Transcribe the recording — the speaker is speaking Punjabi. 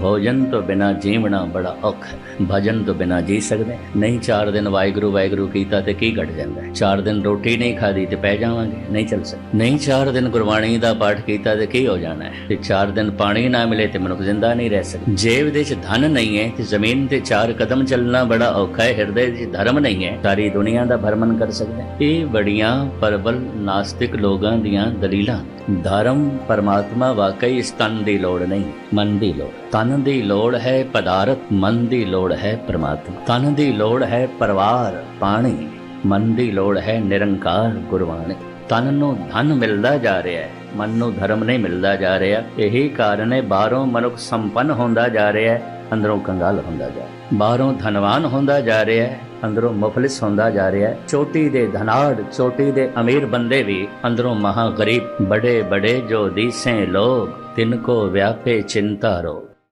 ਭੋਜਨ ਤੋਂ ਬਿਨਾ ਜੀਵਣਾ ਬੜਾ ਔਖਾ ਹੈ। ਭਜਨ ਤੋਂ ਬਿਨਾ ਜੀ ਸਕਦੇ ਨਹੀਂ, ਚਾਰ ਦਿਨ ਵਾਹਿਗੁਰੂ ਵਾਹਿਗੁਰੂ ਕੀਤਾ ਤੇ ਕੀ ਘਟ ਜਾਂਦਾ ਹੈ? ਦਿਨ ਰੋਟੀ ਨਹੀਂ ਖਾਦੀ ਤੇ ਪੈ ਜਾਵਾਂਗੇ। ਨਹੀਂ ਚੱਲ ਸਕਦਾ। ਨਹੀਂ, ਚਾਰ ਦਿਨ ਗੁਰਬਾਣੀ ਦਾ ਪਾਠ ਕੀਤਾ ਤੇ ਕੀ ਹੋ ਜਾਣਾ ਹੈ? ਤੇ ਚਾਰ ਦਿਨ ਪਾਣੀ ਨਾ ਮਿਲੇ ਤੇ ਮਨੁੱਖ ਜ਼ਿੰਦਾ ਨਹੀਂ ਰਹਿ ਸਕਦਾ। ਜੇਬ ਦੇ ਚ ਧਨ ਨਹੀਂ ਹੈ ਤੇ ਜ਼ਮੀਨ ਤੇ ਚਾਰ ਕਦਮ ਚੱਲਣਾ ਬੜਾ ਔਖਾ ਹੈ। ਹਿਰਦੇ ਵਿੱਚ ਧਰਮ ਨਹੀਂ ਹੈ। ਸਾਰੀ ਦੁਨੀਆ ਦਾ ਭਰਮਨ ਕਰ ਸਕਦਾ ਇਹ ਬੜੀਆਂ ਪਰਬਲ ਨਾਸਤਿਕ ਲੋਕਾਂ ਦੀਆਂ ਦਲੀਲਾਂ ਧਰਮ ਪਰਮਾਤਮਾ ਵਾਕਈ ਇਸ ਤਨ ਦੀ ਲੋੜ ਨਹੀਂ, ਮਨ ਦੀ ਲੋੜ। ਤਨ ਦੀ ਲੋੜ ਹੈ ਪਦਾਰਥ, ਮਨ ਦੀ ਲੋੜ ਹੈ ਪਰਮਾਤਮਾ। ਤਨ ਦੀ ਲੋੜ ਹੈ ਪਰਿਵਾਰ, ਪਾਣੀ। ਮਨ ਦੀ ਲੋੜ ਹੈ ਨਿਰੰਕਾਰ ਗੁਰਬਾਣੀ। ਤਨ ਨੂੰ ਧਨ ਮਿਲਦਾ ਜਾ ਰਿਹਾ ਹੈ, ਮਨ ਨੂੰ ਧਰਮ ਨਹੀਂ ਮਿਲਦਾ ਜਾ ਰਿਹਾ, ਇਹੀ ਕਾਰਨ ਹੈ ਬਾਹਰੋਂ ਮਨੁੱਖ ਸੰਪੰਨ ਹੁੰਦਾ ਜਾ ਰਿਹਾ ਹੈ, ਅੰਦਰੋਂ ਕੰਗਾਲ ਹੁੰਦਾ ਜਾ ਰਿਹਾ ਬਾਹਰੋਂ ਧਨਵਾਨ ਹੁੰਦਾ ਜਾ ਰਿਹਾ ਹੈ, ਅੰਦਰੋਂ ਮੁਫਲਿਸ ਹੁੰਦਾ ਜਾ ਰਿਹਾ ਹੈ। ਚੋਟੀ ਦੇ ਧਨਾੜ, ਚੋਟੀ ਦੇ ਅਮੀਰ ਬੰਦੇ ਵੀ ਅੰਦਰੋਂ ਮਹਾ ਗਰੀਬ ਬੜੇ ਬੜੇ ਜੋ ਦੀਸੇ ਲੋਗ ਤਿੰਨ ਕੋ ਵਿਆਪੇ ਚਿੰਤਾ ਰੋ